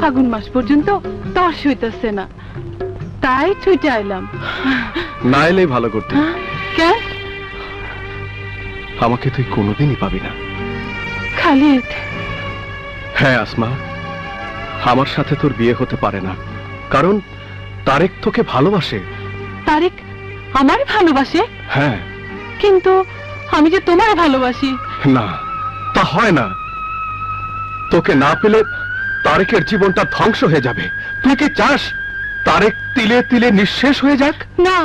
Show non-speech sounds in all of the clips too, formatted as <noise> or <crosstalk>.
ফাগুন মাস পর্যন্ত তর্স হইতেছে না। তাই ছুটে আইলাম। না এলেই ভালো করতে। কেন আমাকে তুই কোনোদিনই পাবি না। খালিদ হ্যাঁ আসমা আমার সাথে তোর বিয়ে হতে পারে না। কারণ তারেক তোকে ভালোবাসে। তারেক আমার ভালোবাসে? হ্যাঁ। কিন্তু আমি যে তোমার ভালোবাসি? না তা হয় না। তোকে না পেলে তারেকের জীবনটা ধ্বংস হয়ে যাবে। তুই কি চাস তারেক তিলে তিলে নিঃশেষ হয়ে যাক? না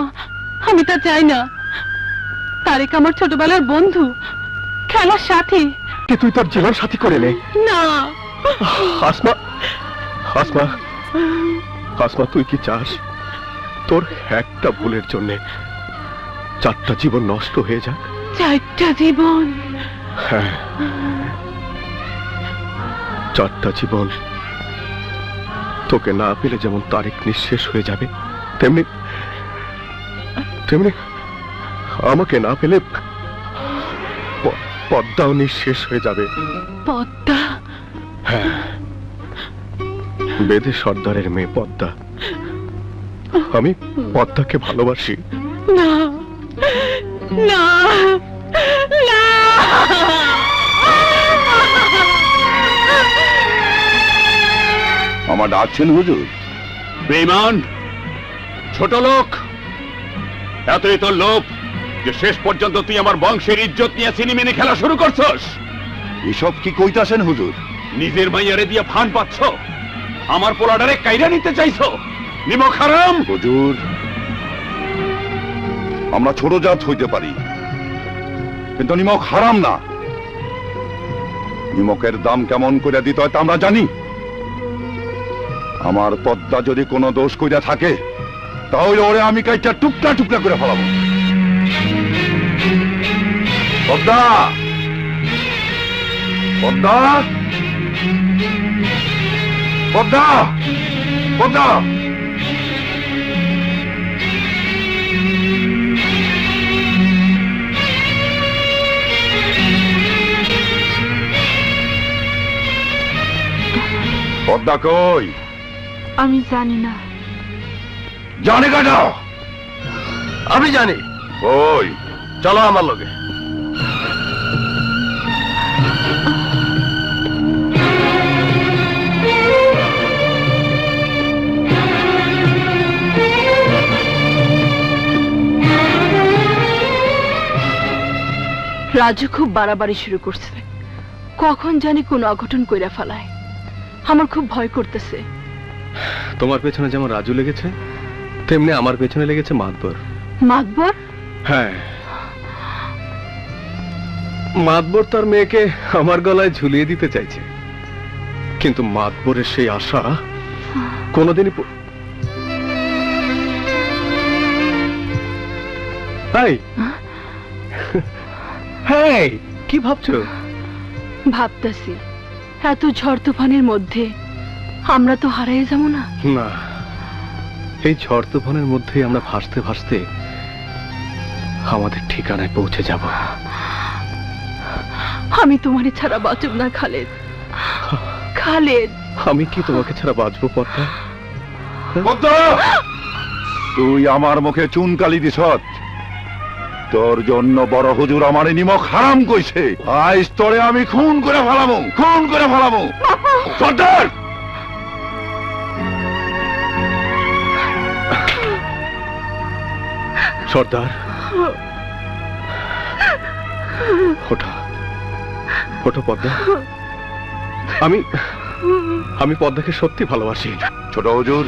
আমি তা চাই না। তারেক আমার ছোটবেলার বন্ধু খেলার সাথী। কে তুই তোর জীবন সাথী করে নে? না। আসমা আসমা আসমা তুই কি চাস? তোর একটা ভুলের জন্যে চারটা জীবন নষ্ট হয়ে যাক? চারটা জীবন। হ্যাঁ। চারটা জীবন তোকে না পেলে যেমন তারিখ নিঃশেষ হয়ে যাবে তেমনি তেমনি আমাকে না পেলে পদ্মাও নিঃশেষ হয়ে যাবে। পদ্মা? হ্যাঁ। বেদে সর্দারের মেয়ে পদ্মা। আমি পদ্মাকে ভালোবাসি। না না। আমার ডাকছেন হুজুর। বেইমান ছোট লোক এতই তোর লোভ যে শেষ পর্যন্ত তুই আমার বংশের ইজ্জত নিয়ে সিনেমিনে খেলা শুরু করছস। এসব কি কইতাছেন হুজুর? নিজের মাইয়ারে দিয়ে ফান পাচ্ছ আমার পোলাডারে কাইরা নিতে চাইছো। নিমক হারাম হুজুর আমরা ছোট জাত হইতে পারি কিন্তু নিমক হারাম না। নিমকের দাম কেমন করে দিতে হয় তা আমরা জানি। আমার পদ্মা যদি কোনো দোষ কইরা থাকে, তাহলে ওরে আমি কাইটা টুকরা টুকরা করে ফেলাবো। পদ্মা! পদ্মা! পদ্মা! পদ্মা! পদ্মা কই? আমি জানি না। জানে কাটা আমি জানি। ওই চলো আমার লগে। রাজু খুব বাড়াবাড়ি শুরু করছে। কখন জানি কোন অঘটন কইরা ফেলায়। আমার খুব ভয় করতেছে। তোমার পেছনে যেমন রাজু লেগেছে তেমনি আমার পেছনে লেগেছে মাতবর। মাতবর? হ্যাঁ। মাতবর তার মেয়েকে আমার গলায় ঝুলিয়ে দিতে চাইছে। কিন্তু মাতবরের সেই আশা কোনোদিনই হ্যাঁ কি ভাবছ? ভাবতাছি এত ঝড় তুফানের মধ্যে। আমরা তো হারিয়ে যাব না। না এই ঝড় তুফানের মধ্যেই আমরা ভাসতে ভাসতে আমাদের ঠিকানায় পৌঁছে যাব। আমি তোমার ছাড়া বাঁচব না খালেদ। খালেদ। আমি কি তোমাকে ছাড়া বাঁচবো পদ্মা? তুই আমার মুখে চুন কালি দিছত তোর জন্য বড় হুজুর আমার নিমক হারাম কইছে। আজ তোরে আমি খুন করে ফেলামু খুন করে ফেলামু। সর্দার! সর্দার। ওঠা। ওঠো পদ্মা। আমি আমি পদ্মাকে সত্যি ভালোবাসি। ছোট হুজুর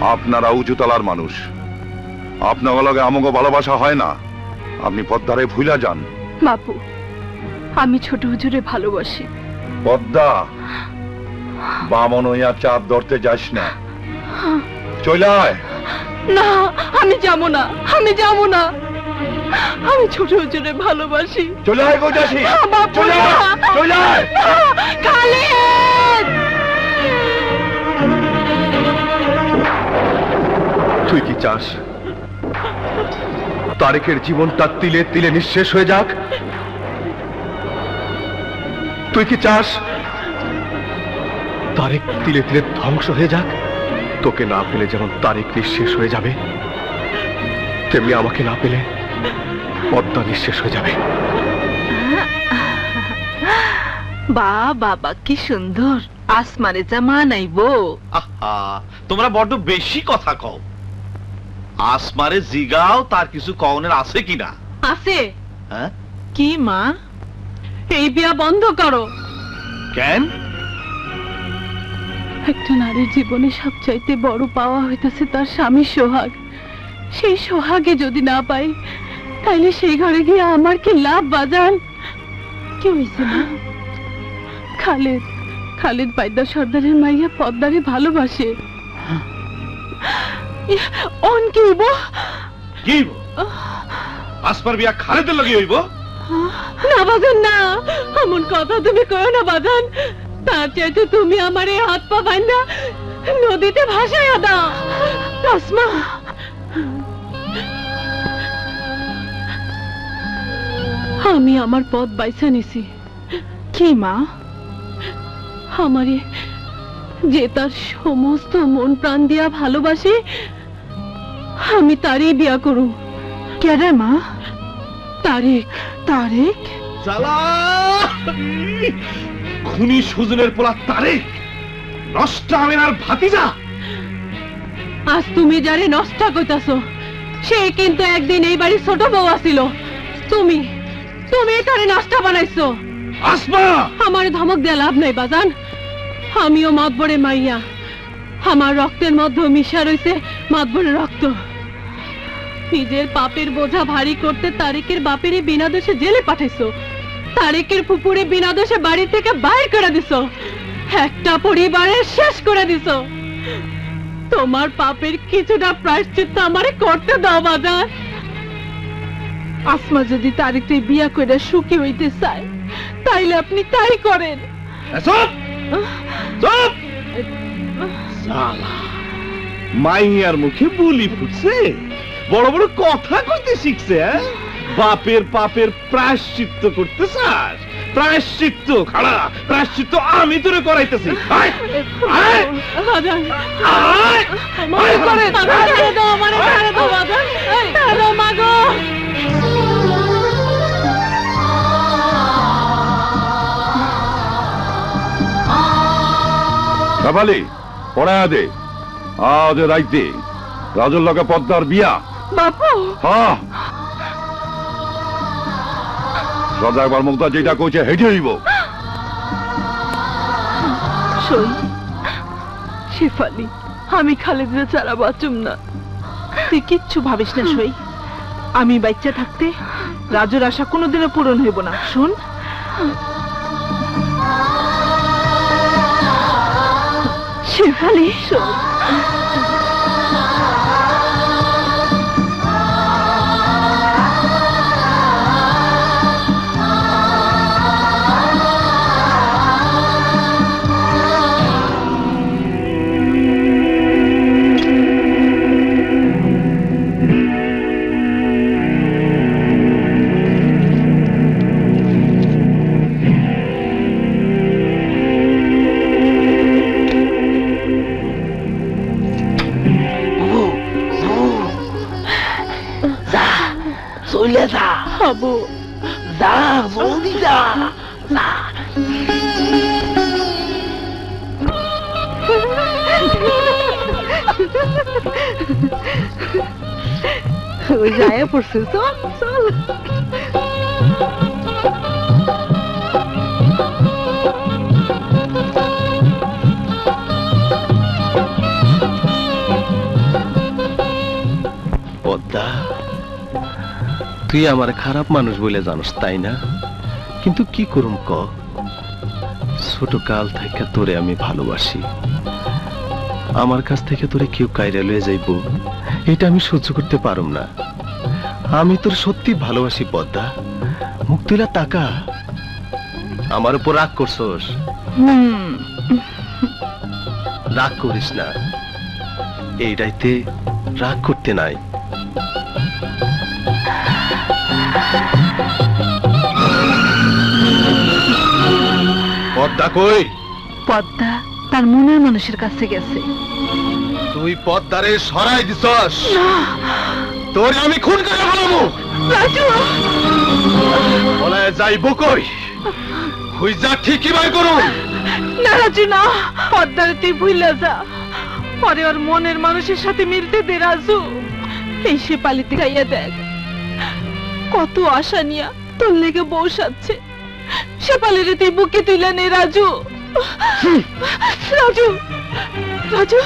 আপনারা উঁচুতলার মানুষ। আপনার লগে আমগো ভালোবাসা হয় না। আপনি পদ্মারে ভুলা যান। বাপু আমি ছোট হুজুরে ভালোবাসি। পদ্মা বামন হইয়া চাঁদ ধরতে যাস না। চলে আয় না আমি যাব না আমি যাব না। আমি ছোট হুজুরে ভালোবাসি। চলে আয় বাপু চলে আয় চলে আয়। খালিদ! তুই কি চাস? তারেকের জীবনটা তিলে তিলে নিঃশেষ হয়ে যাক? তুই কি চাস? তারেক তিলে তিলে ধ্বংস হয়ে যাক? তোকে না পেলে যেমন তারেক নিঃশেষ হয়ে যাবে তেমনি আমাকে না পেলে পদ্মা নিঃশেষ হয়ে যাবে। বা বাবা কি সুন্দর। আসমানে জামা নাইবো আহা তোমরা বড্ড বেশি কথা কও। আসমারে জিগাও তার কিছু কওনের আছে কিনা? আছে। হ্যাঁ? কি মা? এই বিয়া বন্ধ করো। কেন? একটা নারীর জীবনে সবচাইতে বড় পাওয়া হইতেছে তার স্বামীর সোহাগ। সেই সোহাগে যদি না পাই তাইলে সেই ঘরে গিয়ে আমার কি লাভ বাজান কি হয়েছে খালেদ খালেদ বাইদা সর্দারের মাইয়া পদ্মারে ভালোবাসে। অন কি হইব? কি হইব? আসমার বিয়া খালেদের লগে হইব? না বাজান না। এমন কথা তুমি কয়ো না বাজান। তার চাইতে তুমি আমার এই হাত পা বাইন্দা, নদীতে ভাসাইয়া দাও। আসমা আমি আমার পথ বাইসা নিছি। কি মা? আমারে যে তার সমস্ত মন প্রাণ দিয়া ভালোবাসে, আমি তারই বিয়া করু। কেরে মা? তারেক তারেক। চালা খুনি সুজনের পোলা তারেক নষ্ট আমিনার ভাতিজা? আজ তুমি যারে নষ্ট কইতাছো সে কিন্তু একদিন এই বাড়ির ছোট বউ আছিল। তুমি তুমি তারে নষ্ট বানাইছো। আসমা! আমার ধমক দেয়া লাভ নাই বাজান। আমিও মাতবরে মাইয়া। আমার রক্তের মধ্যে মিশা রইছে মাতবরে রক্ত। নিজের পাপের বোঝা ভারী করতে তারেকের বাপেরই বিনা দোষে জেলে পাঠাইছো। তারেকের পুকুরে বিনা দোষে বাড়ি থেকে বাইর করে দিছো। একটা পরিবারের শেষ করে দিছো। তোমার পাপের কিছুটা প্রায়শ্চিত্ত আমারে করতে দাও, বাজার। আসমা যদি তারিখে বিয়া করে সুখী হইতে চায়, তাইলে আপনি তাই করেন। মাইয়ার মুখে বলি ফুটছে। বড় বড় কথা কইতে শিখছে হ্যাঁ? বাপের পাপের প্রায়শ্চিত্ত করতে চাস প্রায়শ্চিত্ত খাড়া প্রায়শ্চিত্ত আমি তোরে করাইতেছি। কাপালি পড়ায়া দে আজ রাইতে। রাজুর লগে পদ্মার বিয়া। বাপু। হ্যাঁ। সদা একবার মুক্তা যেটা কইছে হেঁটে হইব সই শেফালি আমি খালেদরে ছাড়া বাঁচুম না। তুই কিচ্ছু ভাবিস না সই। আমি বাচ্চা থাকতে রাজুর আশা কোনোদিনও পূরণ হইব না। শুন। শেফালি শোন যা দা যা ওই যায় পড়ছে চল চল তুই আমার খারাপ মানুষ বলে জানোস তাই না? কিন্তু কি করুম ক? ছোট কাল থেকে তোরে আমি ভালোবাসি। আমার কাছ থেকে তোরে কেউ কাইরা লয়ে যাইব এটা আমি সহ্য করতে পারুম না। আমি তোর সত্যি ভালোবাসি পদ্মা। মুখ তুলা তাকা। আমার উপর রাগ করছস? রাগ করিস না। এই রাইতে রাগ করতে নাই। পদ্মা কই? পদ্মা তার মনের মানুষের কাছে গেছে। তুই পদ্মারে সরাই দিছস। তোর আমি খুন করে যাইব কই? হুইজা ঠিকই বাই করুন। না রাজু না। পদ্মারে তুই ভুলে যা। পরে ওর মনের মানুষের সাথে মিলতে দে রাজু। এই সে পালিতে গাইয়া দেখ। কত আশা নিয়া তোর লেগে বসাচ্ছে সে পালিরে তুই বুকে তুইলা নে রাজু। রাজু। রাজু।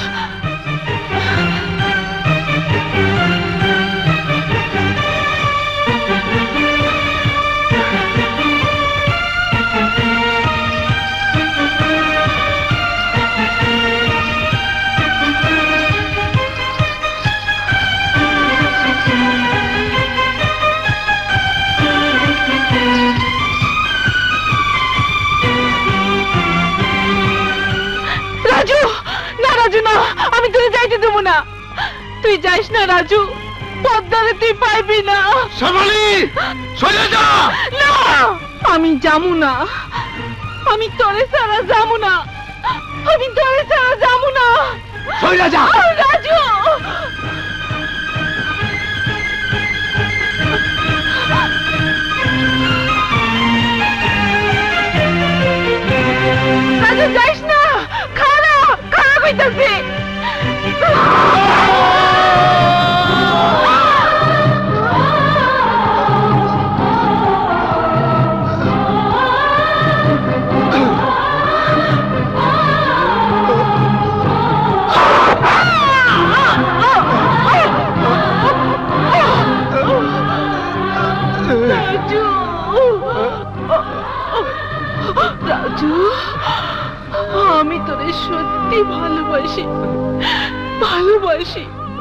না। তুই যাইস না রাজু। পদ্মারে তুই পাইবি না। শ্যামলি সরে যা। না আমি যামু না। আমি তোরে ছাড়া যামু না। আমি তোরে ছাড়া যামু না। সরে যা। রাজু। রাজু যাইস না। খারা খারা কইতাছি Ah! <laughs>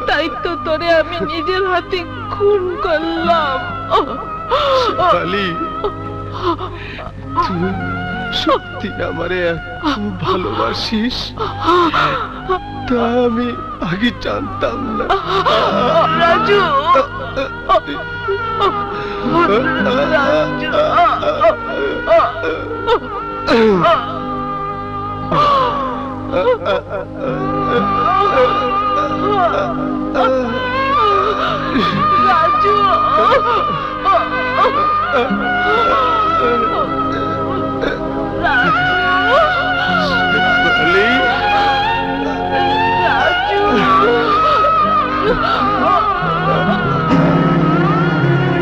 তাই তো তোরে আমি নিজের হাতে খুন করলাম কালি তুই সত্যি আমারে এত ভালোবাসিস তা আমি আগে জানতাম না রাজু রাজু Ah! <laughs>